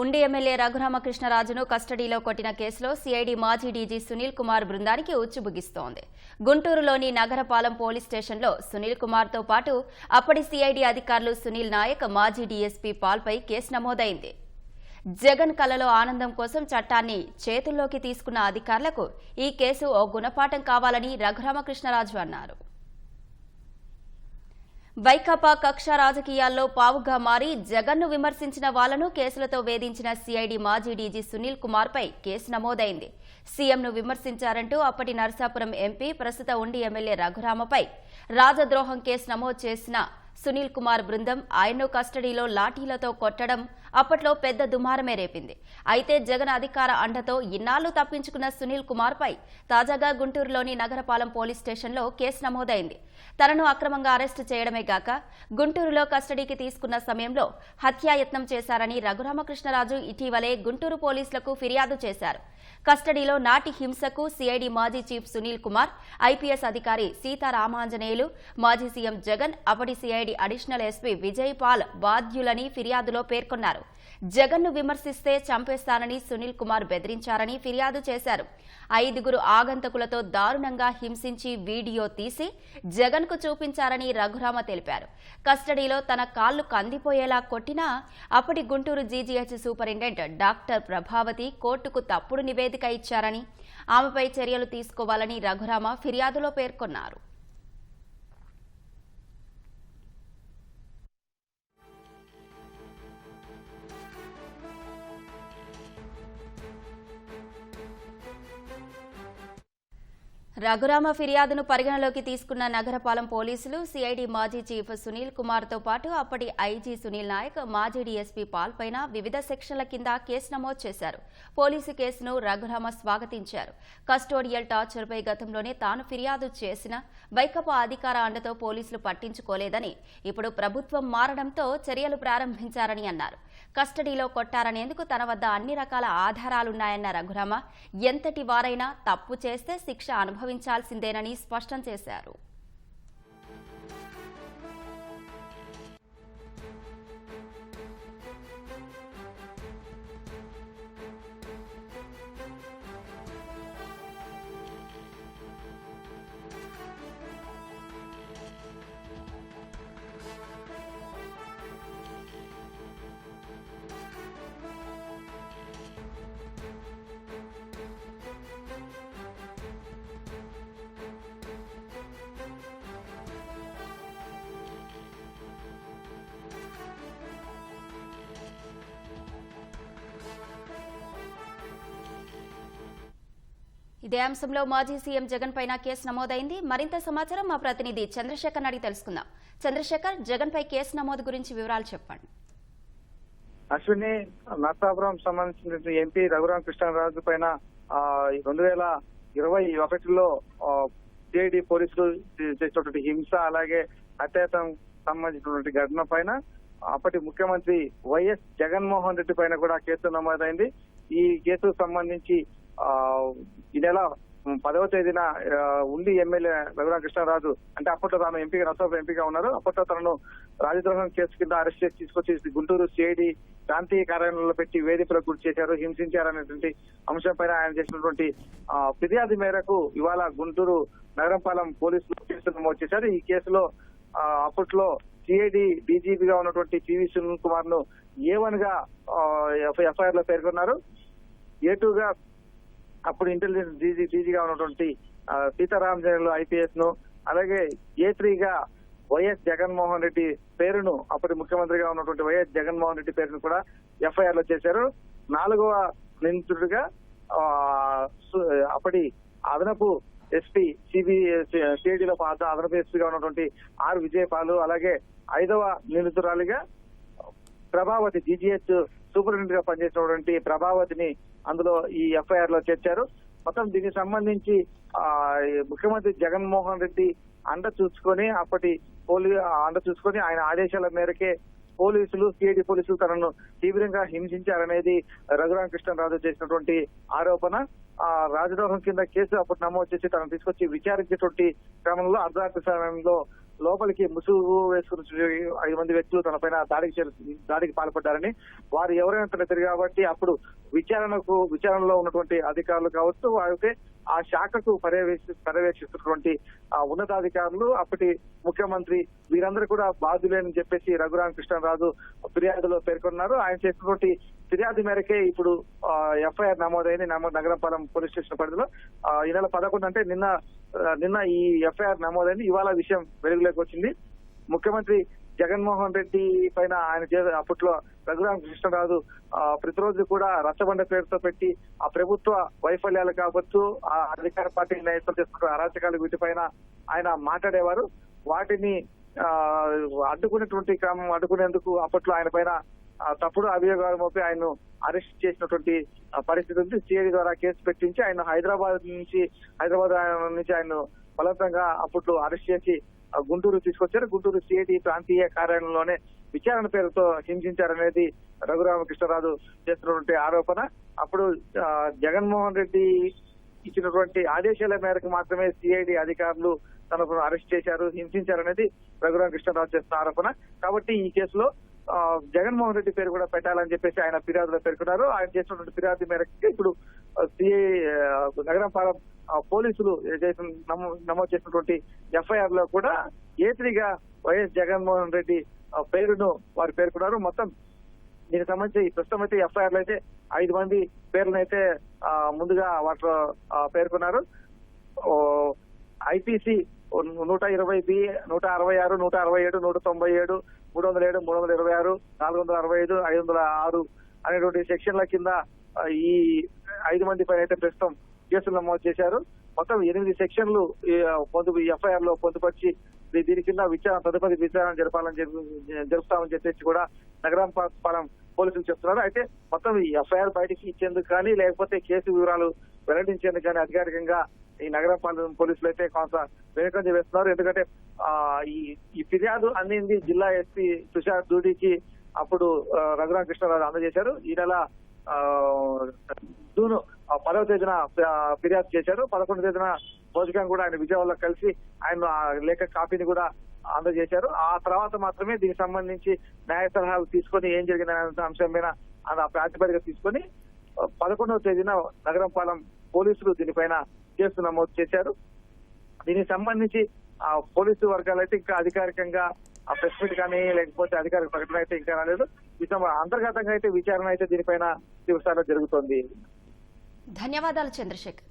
ఉండి ఎమ్మెల్యే రఘురామకృష్ణరాజును కస్టడీలో కొట్టిన కేసులో సిఐడి మాజీ డీజీ సునీల్ కుమార్ బృందానికి ఉచ్చుబుగిస్తోంది గుంటూరులోని నగరపాలెం పోలీస్ స్టేషన్లో సునీల్ కుమార్తో పాటు అప్పటి సిఐడి అధికారులు సునీల్ నాయక్ మాజీ డీఎస్పీ పాల్పై కేసు నమోదైంది. జగన్ కలలో ఆనందం కోసం చట్టాన్ని చేతుల్లోకి తీసుకున్న అధికారులకు ఈ కేసు ఓ గుణపాఠం కావాలని రఘురామకృష్ణరాజు అన్నారు. వైకాపా కక్ష రాజకీయాల్లో పావుగా మారి జగన్ను విమర్శించిన వాళ్ళను కేసులతో వేధించిన సిఐడి మాజీ డీజీ సునీల్ కుమార్పై కేసు నమోదైంది. సీఎంను విమర్శించారంటూ అప్పటి నరసాపురం ఎంపీ ప్రస్తుత ఉండి ఎమ్మెల్యే రఘురామపై రాజద్రోహం కేసు నమోదు చేసిన సునీల్ కుమార్ బృందం ఆయన్ను కస్టడీలో లాఠీలతో కొట్టడం అప్పట్లో పెద్ద దుమారమే రేపింది. అయితే జగన్ అధికార అండతో ఇన్నాళ్ళు తప్పించుకున్న సునీల్ కుమార్పై తాజాగా గుంటూరులోని నగరపాలెం పోలీస్ స్టేషన్లో కేసు నమోదైంది. తనను అక్రమంగా అరెస్టు చేయడమే గాక గుంటూరులో కస్టడీకి తీసుకున్న సమయంలో హత్యాయత్నం చేశారని రఘురామకృష్ణరాజు ఇటీవలే గుంటూరు పోలీసులకు ఫిర్యాదు చేశారు. కస్టడీలో నాటి హింసకు సిఐడి మాజీ చీఫ్ సునీల్ కుమార్ ఐపీఎస్ అధికారి సీతారామాంజనేయులు మాజీ సీఎం జగన్ అప్పటి CID additional SP Vijay Paul బాధ్యులని ఫిర్యాదులో పేర్కొన్నారు. జగన్ను విమర్శిస్తే చంపేస్తానని సునీల్ కుమార్ బెదిరించారని ఫిర్యాదు చేశారు. ఐదుగురు ఆగంతకులతో దారుణంగా హింసించి వీడియో తీసి జగన్కు చూపించారని రఘురామ తెలిపారు. కస్టడీలో తన కాళ్ళు కందిపోయేలా కొట్టినా అప్పటి Guntur GGH superintendent doctor Prabhavathi కోర్టుకు తప్పుడు నివేదిక ఇచ్చారని ఆమెపై చర్యలు తీసుకోవాలని రఘురామ ఫిర్యాదులో పేర్కొన్నారు. రఘురామ ఫిర్యాదును పరిగణలోకి తీసుకున్న నగరపాలెం పోలీసులు సిఐడి మాజీ చీఫ్ సునీల్ కుమార్తో పాటు అప్పటి ఐజీ సునీల్ నాయక్ మాజీ డీఎస్పీ పాల్ పైన వివిధ సెక్షన్ల కింద కేసు నమోదు చేశారు. పోలీసు కేసును రఘురామ స్వాగతించారు. కస్టోడియల్ టార్చర్పై గతంలోనే తాను ఫిర్యాదు చేసిన వైకపా అధికార అండతో పోలీసులు పట్టించుకోలేదని ఇప్పుడు ప్రభుత్వం మారడంతో చర్యలు ప్రారంభించారని అన్నారు. కస్టడీలో కొట్టారనేందుకు తన వద్ద అన్ని రకాల ఆధారాలున్నాయన్న రఘురామ ఎంతటి వారైనా తప్పు చేస్తే శిక్ష అనుభవించాల్సిందేనని స్పష్టం చేశారు. ఇదే అంశంలో మాజీ సీఎం జగన్ పైన కేసు నమోదైంది. మరింత సమాచారం మా ప్రతినిధి చంద్రశేఖర్ అడిగి తెలుసుకుందాం. చంద్రశేఖర్ జగన్ పై కేసు నమోదు గురించి వివరాలు చెప్పండి. అశ్విని నర్సాపురం సంబంధించిన ఎంపీ రఘురామ కృష్ణరాజు పైన రెండు వేల ఇరవై ఒకటిలో సిఐడి పోలీసులు చేసినటువంటి హింస అలాగే అత్యాతం సంబంధించినటువంటి ఘటన పైన అప్పటి ముఖ్యమంత్రి వైఎస్ జగన్మోహన్ రెడ్డి పైన కూడా కేసు నమోదైంది. ఈ కేసుకు సంబంధించి ఈ నెల పదవ తేదీన ఉండి ఎమ్మెల్యే రఘురామ కృష్ణరాజు అంటే అప్పట్లో తాను ఎంపీగా నర్సాపురం ఎంపీగా ఉన్నారు. అప్పట్లో తనను రాజద్రోహం కేసు కింద అరెస్ట్ చేసి తీసుకొచ్చి గుంటూరు సిఐడి ప్రాంతీయ కార్యాలయంలో పెట్టి వేధింపులకు గురి చేశారు హింసించారనేటువంటి అంశంపైన ఆయన చేసినటువంటి ఫిర్యాదు మేరకు ఇవాళ గుంటూరు నగరంపాలెం పోలీసులు కేసు నమోదు చేశారు. ఈ కేసులో అప్పట్లో సిఐడి డీజీపీగా ఉన్నటువంటి పివి సునీల్ కుమార్ను ఏ వన్గా ఎఫ్ఐఆర్లో పేర్కొన్నారు. ఏ టూ గా అప్పుడు ఇంటెలిజెన్స్ డీజీ డీజీగా ఉన్నటువంటి ఆ, సీతారాం జైలు ఐపీఎస్ను అలాగే ఏ త్రీగా వైఎస్ జగన్మోహన్ రెడ్డి పేరును అప్పటి ముఖ్యమంత్రిగా ఉన్నటువంటి వైఎస్ జగన్మోహన్ రెడ్డి పేరును కూడా ఎఫ్ఐఆర్లో చేశారు. నాలుగవ నిందితుడిగా సు- అప్పటి అదనపు ఎస్పీ సిబి సిఐడిలో అదనపు ఎస్పీగా ఉన్నటువంటి ఆర్ విజయపాలు అలాగే ఐదవ నిందితురాలిగా ప్రభావతి జీజీహెచ్ సూపరింటెండెంట్గా పనిచేసినటువంటి ప్రభావతిని అందులో ఈ ఎఫ్ఐఆర్లో చేర్చారు. మొత్తం దీనికి సంబంధించి ఆ ముఖ్యమంత్రి జగన్మోహన్ రెడ్డి అండ చూసుకొని అప్పటి పోలీ అండ చూసుకొని ఆయన ఆదేశాల మేరకే పోలీసులు సిఐడి పోలీసులు తనను తీవ్రంగా హింసించారనేది రఘురామ కృష్ణరాజు చేసినటువంటి ఆరోపణ. ఆ రాజద్రోహం కింద కేసు అప్పుడు నమోదు చేసి తనను తీసుకొచ్చి విచారించేటువంటి క్రమంలో అర్ధరాత్రి సమయంలో లోపలికి ముసుగు వేసుకుని ఐదు మంది వ్యక్తులు తనపైన దాడికి దాడికి పాల్పడ్డారని వారు ఎవరైనా తన తెలియదు కాబట్టి అప్పుడు విచారణకు విచారణలో ఉన్నటువంటి అధికారులు కావచ్చు అయితే ఆ శాఖకు పర్యవేక్షి పర్యవేక్షిస్తున్నటువంటి ఆ ఉన్నతాధికారులు అప్పటి ముఖ్యమంత్రి వీరందరూ కూడా బాధ్యులేనని చెప్పేసి రఘురామ కృష్ణరాజు ఫిర్యాదులో పేర్కొన్నారు. ఆయన చేసినటువంటి ఫిర్యాదు మేరకే ఇప్పుడు ఎఫ్ఐఆర్ నమోదైంది. నమో నగరపాలెం పోలీస్ స్టేషన్ పరిధిలో. ఈ నెల పదకొండు అంటే నిన్న నిన్న ఈ ఎఫ్ఐఆర్ నమోదైంది. ఇవాళ విషయం వెలుగులోకి వచ్చింది. ముఖ్యమంత్రి జగన్మోహన్ రెడ్డి పైన ఆయన చే- అప్పట్లో రఘురామ కృష్ణరాజు ప్రతిరోజు కూడా రచ్చబండ పేరుతో పెట్టి ఆ ప్రభుత్వ వైఫల్యాలు కావచ్చు ఆ అధికార పార్టీ నేతలు చేసుకున్న అరాచకాలు వీటిపైన ఆయన మాట్లాడేవారు. వాటిని అడ్డుకునేటువంటి క్రమం అడ్డుకునేందుకు అప్పట్లో ఆయన పైన తప్పుడు అభియోగాల మోపి ఆయన అరెస్ట్ చేసినటువంటి పరిస్థితి ఉంది. సిఐడి ద్వారా కేసు పెట్టించి ఆయన హైదరాబాద్ నుంచి హైదరాబాద్ నుంచి ఆయన బలవంతంగా అప్పట్లో అరెస్ట్ చేసి ఆ, గుంటూరు తీసుకొచ్చారు. గుంటూరు సిఐడి ప్రాంతీయ కార్యాలయంలోనే విచారణ పేరుతో హింసించారనేది రఘురామకృష్ణరాజు చేస్తున్నటువంటి ఆరోపణ. అప్పుడు జగన్మోహన్ రెడ్డి ఇచ్చినటువంటి ఆదేశాల మేరకు మాత్రమే సిఐడి అధికారులు తనకు అరెస్ట్ చేశారు హింసించారనేది రఘురామకృష్ణరాజు చేస్తున్న ఆరోపణ. కాబట్టి ఈ కేసులో జగన్మోహన్ రెడ్డి పేరు కూడా పెట్టాలని చెప్పేసి ఆయన ఫిర్యాదులో పేర్కొన్నారు. ఆయన చేసినటువంటి ఫిర్యాదు మేరకు ఇప్పుడు సిఐ నగరం పాలెం పోలీసులు చేసిన నమో- నమోదు చేసినటువంటి ఎఫ్ఐఆర్లో కూడా ఏత్రిగా వైఎస్ జగన్మోహన్ రెడ్డి ఆ, పేరును వారు పేర్కొన్నారు. మొత్తం దీనికి సంబంధించి ప్రస్తుతం అయితే ఎఫ్ఐఆర్లో అయితే ఐదు మంది పేర్లను అయితే ముందుగా వాటిలో పేర్కొన్నారు. ఐపీసీ నూట ఇరవై బి నూట అరవై ఆరు నూట అరవై ఏడు నూట తొంభై ఏడు మూడు వందల ఏడు మూడు వందల ఇరవై ఆరు నాలుగు వందల అరవై ఐదు ఐదు వందల ఆరు అనేటువంటి సెక్షన్ల కింద ఈ ఐదు మంది పైన అయితే ప్రస్తుతం కేసులు నమోదు చేశారు. మొత్తం ఎనిమిది సెక్షన్లు ఈ, పొందు ఎఫ్ఐఆర్లో పొందుపరిచి దీని కింద విచారణ తదుపరి విచారణ జరపాలని జరుపుతామని చెప్పేసి కూడా నగరం పాలం పాలెం పోలీసులు చెప్తున్నారు. అయితే మొత్తం ఈ ఎఫ్ఐఆర్ బయటికి ఇచ్చేందుకు కానీ లేకపోతే కేసు వివరాలు వెల్లడించేందుకు కానీ అధికారికంగా ఈ నగర పోలీసులు అయితే కొంత వెనుకంజ వేస్తున్నారు. ఎందుకంటే ఆ ఈ ఈ ఫిర్యాదు అందింది జిల్లా ఎస్పీ తుషార్ దూడికి అప్పుడు ఆ, రఘురామ కృష్ణరాజు అందజేశారు. ఈ నెల ఆ, జూన్ పదవ తేదీన ఫిర్యాదు చేశారు. పదకొండు తేదీన భోజకం కూడా ఆయన విజయవాడలో కలిసి ఆయన ఆ లేఖ కాపీని కూడా అందజేశారు. ఆ తర్వాత మాత్రమే దీనికి సంబంధించి న్యాయ సలహాలు తీసుకొని ఏం జరిగిందనే అంశం మీద ఆ ప్రాతిపదిక తీసుకొని పదకొండవ తేదీన నగరంపాలెం పోలీసులు దీనిపైన కేసు నమోదు చేశారు. దీనికి సంబంధించి ఆ పోలీసు వర్గాలు అయితే ఇంకా అధికారికంగా ఆ ప్రెస్ మీట్ కానీ లేకపోతే అధికారిక ప్రకటన అయితే ఇంకా రాలేదు. అంతర్గతంగా అయితే విచారణ అయితే దీనిపైన తీవ్రస్థాయిలో జరుగుతోంది. ధన్యవాదాలు చంద్రశేఖర్.